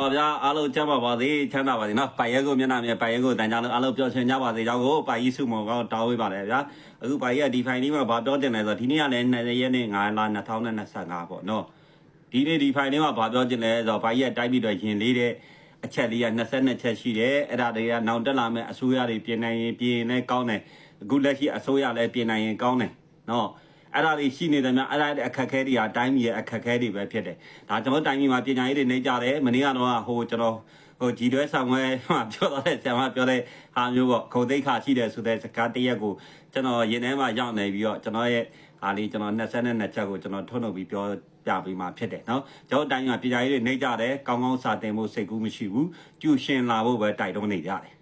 ဟောဗျာအားလုံးကြမ်းပါပါစေချမ်းသာပါစေနော်ပိုင်ရဲကိုမျက်နှာမြဲပိုင်ရဲကိုတန်ကြလို့အားလုံးပျော်ရွှင်ကြပါစေကြောင်းကိုပိုင်ကြီးစုမောကောင်းတောင်းဝေးပါတယ်ဗျာအခုပိုင်ရဲ့ဒီဖိုင်လေးမှာဗာပြောတင်လဲဆိုတော့ဒီနေ့ကလည်း20ရက်နေ့9လ2025ပေါ့နော်ဒီနေ့ဒီဖိုင်လေးမှာဗာပြောတင်လဲဆိုတော့ပိုင်ရဲ့တိုက်ပြီးတော့ရင်လေးတဲ့အချက်လေးက22ချက်ရှိတယ်အဲ့ဒါတွေကနောင်တက်လာမဲ့အစိုးရတွေပြင်နိုင်ရင်ပြင်နေကောင်းတယ်အခုလက်ရှိအစိုးရလည်းပြင်နိုင်ရင်ကောင်းတယ်နော် အဲ့ဒါတွေရှိနေတယ်များအဲ့ဒါတဲ့အခက်အခဲတွေဟာတိုင်းပြည်ရဲ့အခက်အခဲတွေပဲဖြစ်တယ်ဒါကျွန်တော်တိုင်းပြည်မှာပညာရေးတွေနေကြတယ်မနေ့ကတော့ဟိုကျွန်တော်ဟိုဂျီတွဲဆောင်ဝဲမှာပြောတော့တဲ့ဆရာမပြောတဲ့ဟာမျိုးပေါ့ခုံသိက္ခာရှိတယ်ဆိုတဲ့စကားတစ်ရက်ကိုကျွန်တော်ရင်ထဲမှာရောက်နေပြီးတော့ကျွန်တော်ရဲ့ဟာလေးကျွန်တော်22ချက်ကိုကျွန်တော်ထုတ်လုပ်ပြီးပြောပြပြီးမှဖြစ်တယ်เนาะကျွန်တော်တိုင်းမှာပညာရေးတွေနေကြတယ်ကောင်းကောင်းစာသင်ဖို့စိတ်ကူးမရှိဘူးကျူရှင်လာဖို့ပဲတိုက်တွန်းနေကြတယ်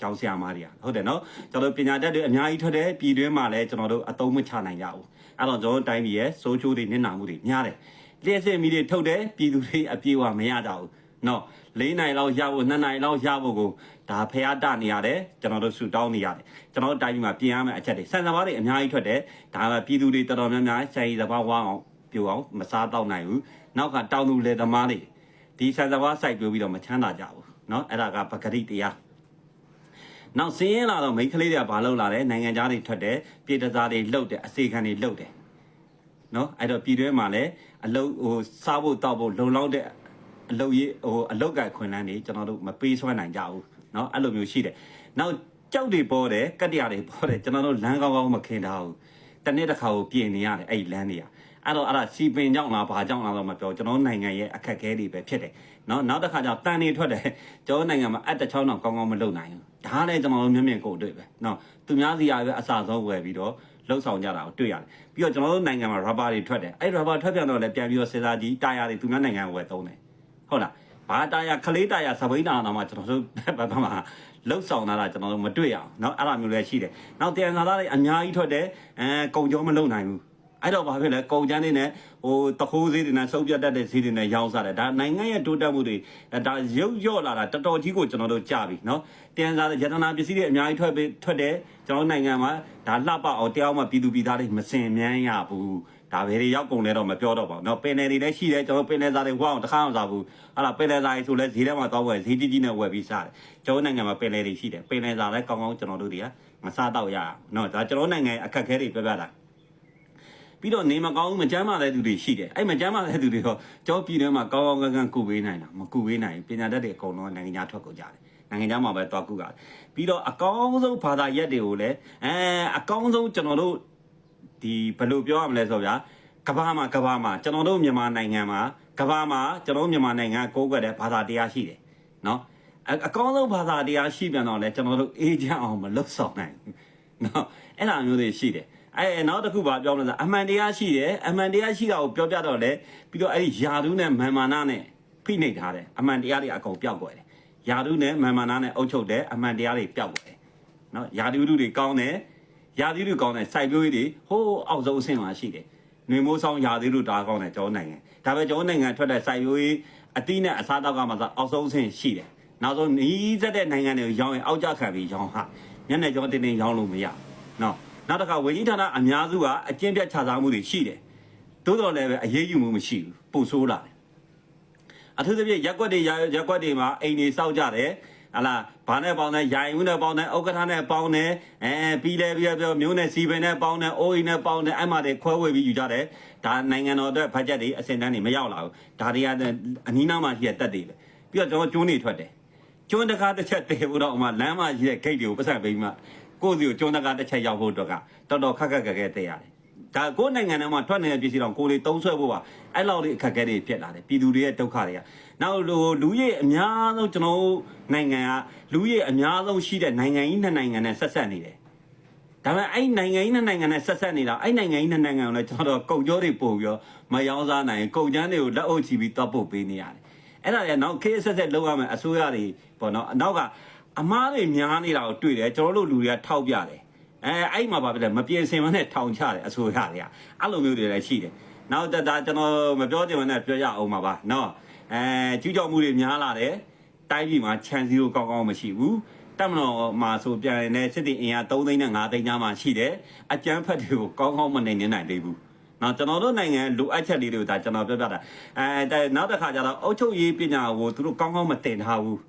ကျောင်းဆရာမတွေကဟုတ်တယ်နော်ကျွန်တော်တို့ပညာတတ်တွေအများကြီးထွက်တယ်ပြည်တွင်းမှာလည်းကျွန်တော်တို့အသုံးမချနိုင်ကြဘူး အဲ့တော့ကျွန်တော်တို့တိုင်းပြည်ရဲ့စိုးချိုးတွေနစ်နာမှုတွေများတယ်လျှက်စစ်မီတွေထုတ်တယ်ပြည်သူတွေအပြေအဝမရကြဘူးနော်၄နိုင်လောက်ရဖို့၂နိုင်လောက်ရဖို့ကိုဒါဖះတနေရတယ်ကျွန်တော်တို့ဆူတောင်းနေရတယ်ကျွန်တော်တို့တိုင်းပြည်မှာပြင်ရမယ့်အချက်တွေစံစဘာတွေအများကြီးထွက်တယ်ဒါမှပြည်သူတွေတော်တော်များများဆိုင်စဘာဝအောင်ပြိုအောင်မစားတော့နိုင်ဘူးနောက်ကတောင်းသူလေသမားတွေဒီစံစဘာစိုက်ပြိုပြီးတော့မချမ်းသာကြဘူးနော်အဲ့ဒါကပဂရိတရားနောက်စင်းရင်လာတော့မိန်းကလေးတွေကဘာလုပ်လာလဲနိုင်ငံသားတွေထွက်တယ်ပြည်တစားတွေလှုပ်တယ်အစေခံတွေလှုပ်တယ် နော်အဲ့တော့ပြည်တွဲမှာလည်းအလုတ်ဟိုစားဖို့တောက်ဖို့လုံလောက်တဲ့အလုတ်ရေးဟိုအလုတ်ကခွင်လန်းတွေကျွန်တော်တို့မပေးဆွဲနိုင်ကြဘူးနော်အဲ့လိုမျိုးရှိတယ်နောက်ကြောက်တွေပေါ်တယ်ကတ္တရာတွေပေါ်တယ်ကျွန်တော်တို့လမ်းကောင်းကောင်းမခင်ထားဘူးတနေ့တစ်ခါကိုပြင်နေရတယ်အဲ့ဒီလမ်းတွေကအဲ့တော့အဲ့ဒါစီပင်ကြောင့်လားဘာကြောင့်လားတော့မပြောကျွန်တော်နိုင်ငံရဲ့အခက်အခဲတွေပဲဖြစ်တယ်နော်နောက်တစ်ခါကျတော့တန်နေထွက်တယ်ကျွန်တော်နိုင်ငံမှာအတစ်ချောင်းတော့ကောင်းကောင်းမလုပ်နိုင်ဘူးဒါလည်းကျွန်တော်တို့မျက်မြင်ကိုယ်တွေ့ပဲနော်သူများစီရပဲအစာဆုံးဝယ်ပြီးတော့ လှုပ်ဆောင်ကြတာကိုတွေ့ရတယ်ပြီးတော့ကျွန်တော်တို့နိုင်ငံမှာ rubber တွေထွက်တယ်အဲ့ rubber ထွက်ပြန်တော့လည်းပြန်ပြီးတော့စဉ်းစားကြည့်တာယာတွေသူများနိုင်ငံကိုဝယ်သုံးတယ်ဟုတ်လားဘာတာယာခလေးတာယာစပိန်တာတော့မှကျွန်တော်တို့ဘက်မှာလှုပ်ဆောင်လာတာကျွန်တော်တို့မတွေ့ရအောင်เนาะအဲ့လိုမျိုးလည်းရှိတယ်နောက်တန်စာသားတွေအများကြီးထွက်တယ်အဲကုံကြောမလုံနိုင်ဘူး အဲ့တော့ဘာဖြစ်လဲကုန်ချမ်းတွေနဲ့ဟိုတခိုးဈေးတွေနဲ့စုပ်ပြတ်တတ်တဲ့ဈေးတွေနဲ့ရောင်းစားတယ်ဒါနိုင်ငံရဲ့တိုးတက်မှုတွေဒါရုပ်ရော့လာတာတော်တော်ကြီးကိုကျွန်တော်တို့ကြားပြီเนาะတန်စားတဲ့ယတနာပစ္စည်းတွေအများကြီးထွက်ပြီးထွက်တယ်ကျွန်တော်နိုင်ငံမှာဒါလှပအောင်တရားမှပြည်သူပြည်သားတွေမစင်မြန်းရဘူးဒါပဲတွေရောက်ကုန်လဲတော့မပြောတော့ပါဘူးเนาะပင်လယ်တွေလည်းရှိတယ်ကျွန်တော်ပင်လယ်သားတွေဝအောင်တစ်ခါအောင်စားဘူးဟာလားပင်လယ်သားတွေဆိုလဲဈေးထဲမှာတောင်းဝယ်ဈေးကြီးကြီးနဲ့ဝယ်ပြီးစားတယ်ကျွန်တော်နိုင်ငံမှာပင်လယ်တွေရှိတယ်ပင်လယ်သားလည်းကောင်းကောင်းကျွန်တော်တို့တွေကမစားတော့ရအောင်เนาะဒါကျွန်တော်နိုင်ငံအခက်အခဲတွေပြပြတာ ပြီးတော့နေမကောင်းဘူးမကြမ်းမာတဲ့သူတွေရှိတယ်အဲ့မကြမ်းမာတဲ့သူတွေတော့ကျောင်းပြည်ထဲမှာကောင်းကောင်းကန်းကန်းကုပေးနိုင်တာမကုပေးနိုင်ဘူးပညာတတ်တွေအကုန်လုံးနိုင်ငံခြားထွက်ကုန်ကြတယ်နိုင်ငံခြားမှာပဲတွားကုကြတယ်ပြီးတော့အကောင်းဆုံးဘာသာရက်တွေကိုလည်းအဲအကောင်းဆုံးကျွန်တော်တို့ဒီဘယ်လိုပြောရမလဲဆိုဗျာကဘာမှာကဘာမှာကျွန်တော်တို့မြန်မာနိုင်ငံမှာကဘာမှာကျွန်တော်တို့မြန်မာနိုင်ငံကိုးကွယ်တဲ့ဘာသာတရားရှိတယ်နော်အအကောင်းဆုံးဘာသာတရားရှိပြန်တော့လဲကျွန်တော်တို့အေးချမ်းအောင်မလုပ်ဆောင်နိုင်ဘူးနော်အဲ့လိုမျိုးတွေရှိတယ် အဲနောက်တစ်ခုပါပြောမလို့ဆိုအမှန်တရားရှိတယ်အမှန်တရားရှိတာကိုပြောပြတော့လေပြီးတော့အဲ့ဒီယာတုနဲ့မာမာနာနဲ့ဖိနှိပ်ထားတယ်အမှန်တရားတွေအကုန်ပျောက်ကွယ်တယ်ယာတုနဲ့မာမာနာနဲ့အုပ်ချုပ်တယ်အမှန်တရားတွေပျောက်ကွယ်တယ်နော်ယာတုတွေကောင်းတယ်ယာတုတွေကောင်းတယ်စိုက်ပျိုးရေးတွေဟိုးအောက်ဆုံးအဆင့်မှာရှိတယ်နှွေမိုးဆောင်ယာတုတွေဒါကောင်းတယ်ကျောင်းနိုင်ငံဒါပဲကျောင်းနိုင်ငံထွက်တဲ့စိုက်ပျိုးရေးအတိနဲ့အစားတောက်ကမှဆိုအောက်ဆုံးအဆင့်ရှိတယ်နောက်ဆုံးနီးစက်တဲ့နိုင်ငံတွေကိုရောင်းရင်အောက်ကျခံပြီးရောင်းဟာညနေကျောင်းတင်းတင်းရောင်းလို့မရနော် နောက်တစ်ခါဝေကြီးဌာနအများစုကအကျင့်ပြတ်ခြားစားမှုတွေရှိတယ်။သို့တော်လည်းပဲအရေးယူမှုမရှိဘူး။ပို့ဆိုးလာတယ်။အထူးသဖြင့်ရက်ွက်တွေရက်ရက်ွက်တွေမှာအိမ်တွေစောက်ကြတယ်။ဟလာဘာနဲ့ပေါင်းတယ်ရိုင်ဦးနဲ့ပေါင်းတယ်ဥက္ကဋ္ဌနဲ့ပေါင်းတယ်အဲပြီးလဲပြီးပြောမျိုးနဲ့စီပင်နဲ့ပေါင်းတယ်အိုးအိမ်နဲ့ပေါင်းတယ်အဲ့မှာတွေခွဲဝေပြီးယူကြတယ်။ဒါနိုင်ငံတော်အတွက်ဘတ်ဂျက်တွေအစင်တန်းတွေမရောက်လာဘူး။ဒါတွေကအနီးနားမှာရှိတဲ့တက်တွေပဲ။ပြီးတော့ကျွန်တော်ကျွန်းတွေထွက်တယ်။ကျွန်းတကားတစ်ချက်တည်ဖို့တော့ဥမာလမ်းမကြီးရဲ့ဂိတ်တွေကိုပတ်ဆက်ပေးမှ ကိုယ့်စီကိုကျွန်းတကားတစ်ချက်ရောက်ဖို့အတွက်ကတော်တော်ခက်ခက်ခက်ခဲတည်ရတယ်။ဒါကိုယ့်နိုင်ငံထဲမှာထွက်နေတဲ့ပစ္စည်းတော့ကိုယ်လေးတုံးဆွဲဖို့ပါအဲ့လောက်လေးအခက်အခဲတွေဖြစ်လာတယ်ပြည်သူတွေရဲ့ဒုက္ခတွေကနောက်လူလူရဲ့အများဆုံးကျွန်တော်တို့နိုင်ငံကလူရဲ့အများဆုံးရှိတဲ့နိုင်ငံကြီးနှစ်နိုင်ငံနဲ့ဆက်ဆက်နေတယ်။ဒါပေမဲ့အဲ့နိုင်ငံကြီးနှစ်နိုင်ငံနဲ့ဆက်ဆက်နေတာအဲ့နိုင်ငံကြီးနှစ်နိုင်ငံကိုလည်းကျွန်တော်တို့ကုန်ကြောတွေပို့ပြီးတော့မရောင်းစားနိုင်ကုန်ကျန်းတွေကိုလက်အုပ်ချပြီးတောက်ပုတ်ပေးနေရတယ်။အဲ့ဒါလည်းနောက်ခေတ်ဆက်ဆက်လောက်ရမယ်အစိုးရတွေပေါ့နော်နောက်က အမားတွေများနေတာကိုတွေ့တယ်ကျွန်တော်တို့လူတွေကထောက်ပြတယ်အဲအဲ့မှာပါပြတယ်မပြေစင်မနဲ့ထောင်ချတယ်အစိုးရတွေကအဲ့လိုမျိုးတွေလည်းရှိတယ်နောက်တဒါကျွန်တော်မပြောချင်မနဲ့ပြောရအောင်ပါပါနော်အဲကျူးကျော်မှုတွေများလာတယ်တိုင်းပြည်မှာခြံစည်းကိုကောင်းကောင်းမရှိဘူးတက်မတော်မှာဆိုပြန်နေစစ်တီအင်အား3သိန်းနဲ့5သိန်းကြားမှာရှိတယ်အကျန်းဖက်တွေကိုကောင်းကောင်းမနိုင်နေနိုင်သေးဘူးနော်ကျွန်တော်တို့နိုင်ငံလိုအပ်ချက်လေးတွေကိုဒါကျွန်တော်ပြောပြတာအဲဒါနောက်တစ်ခါကျတော့အုတ်ချုပ်ရေးပညာကိုသူတို့ကောင်းကောင်းမတင်ထားဘူး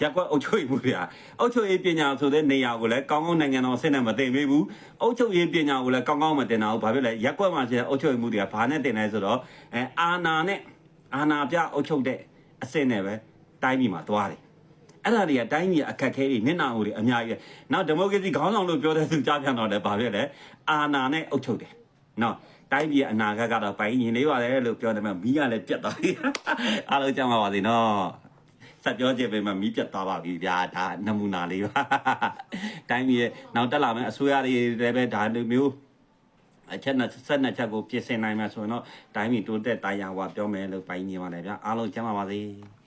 ရက်ကွက်အုတ်ချုပ်ရေးမှုတွေကအုတ်ချုပ်ရေးပညာဆိုတဲ့နေရာကိုလည်းကောင်းကောင်းနိုင်ငံတော်အဆင့်နဲ့မတင်ပေးဘူးအုတ်ချုပ်ရေးပညာကိုလည်းကောင်းကောင်းမတင်တာဘူးဘာဖြစ်လဲရက်ကွက်မှာရှိတဲ့အုတ်ချုပ်ရေးမှုတွေကဘာနဲ့တင်လဲဆိုတော့အဲအာနာနဲ့အာနာပြအုတ်ချုပ်တဲ့အဆင့်နဲ့ပဲတိုင်းပြည်မှာသွားတယ်အဲ့ဒါတွေကတိုင်းပြည်အခက်ခဲတွေနစ်နာမှုတွေအများကြီးပဲ။နောက်ဒီမိုကရေစီခေါင်းဆောင်လို့ပြောတဲ့သူကြားပြန်တော့လည်းဘာဖြစ်လဲ။အာဏာနဲ့အုပ်ချုပ်တယ်။နော်တိုင်းပြည်အနာဂတ်ကတော့ပိုင်ရင်လေးပါတယ်လို့ပြောတယ်မှမီးကလည်းပြတ်သွားပြီ။အားလုံးကြမ်းပါပါစေနော်။ စက်ပြောချင်ပေမဲ့မီးပြတ်သွားပါပြီဗျာဒါနမူနာလေးပါ။တိုင်းပြည်ရဲ့နောက်တက်လာမယ့်အစိုးရတွေလည်းပဲဒါလိုမျိုးအချက်နဲ့ဆက်နဲ့ချက်ကိုပြင်ဆင်နိုင်မှာဆိုရင်တော့တိုင်းပြည်တိုးတက်တိုင်းရဝပြောမယ်လို့ပိုင်နေပါတယ်ဗျာအားလုံးကြမ်းပါပါစေ။